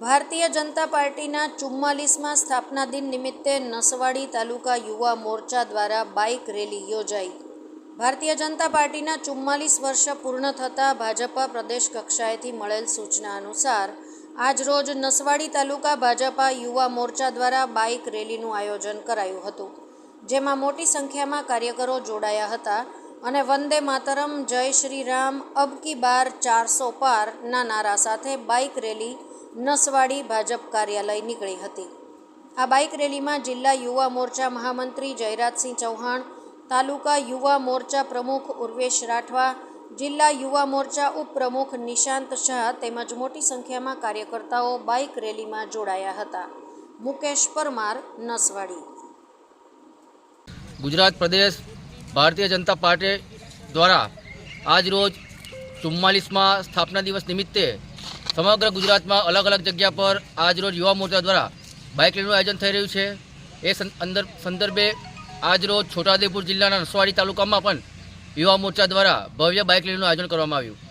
ભારતીય જનતા પાર્ટીના ચુમ્માલીસમાં સ્થાપના દિન નિમિત્તે નસવાડી તાલુકા યુવા મોરચા દ્વારા બાઇક રેલી યોજાઈ. ભારતીય જનતા પાર્ટીના ચુમ્માલીસ વર્ષ પૂર્ણ થતાં ભાજપા પ્રદેશ કક્ષાએથી મળેલ સૂચના અનુસાર આજરોજ નસવાડી તાલુકા ભાજપા યુવા મોરચા દ્વારા બાઇક રેલીનું આયોજન કરાયું હતું, જેમાં મોટી સંખ્યામાં કાર્યકરો જોડાયા હતા અને વંદે માતરમ, જય શ્રી રામ, અબ કી બાર ચારસો પારના નારા સાથે બાઇક રેલી નસવાડી ભાજપ કાર્યાલય નીકળી હતી. આ બાઇક રેલીમાં જિલ્લા યુવા મોરચા મહામંત્રી જયરાજસિંહ ચૌહાણ, તાલુકા યુવા મોરચા પ્રમુખ ઉર્વેશ રાઠવા, જિલ્લા યુવા મોરચા ઉપપ્રમુખ નિશાંત શાહ તેમજ મોટી સંખ્યામાં કાર્યકર્તાઓ બાઇક રેલીમાં જોડાયા હતા. મુકેશ પરમાર, નસવાડી. ગુજરાત પ્રદેશ ભારતીય જનતા પાર્ટી દ્વારા આજ રોજ ચુમ્માલીસમાં સ્થાપના દિવસ નિમિત્તે સમગ્ર ગુજરાતમાં અલગ અલગ જગ્યા પર આજ રોજ યુવા મોરચા દ્વારા બાઇક રેલીનું આયોજન થઈ રહ્યું છે. એ અંદર, સંદર્ભે આજ રોજ છોટાઉદેપુર જિલ્લાના નસવાડી તાલુકામાં પણ યુવા મોરચા દ્વારા ભવ્ય બાઇક રેલીનું આયોજન કરવામાં આવ્યું.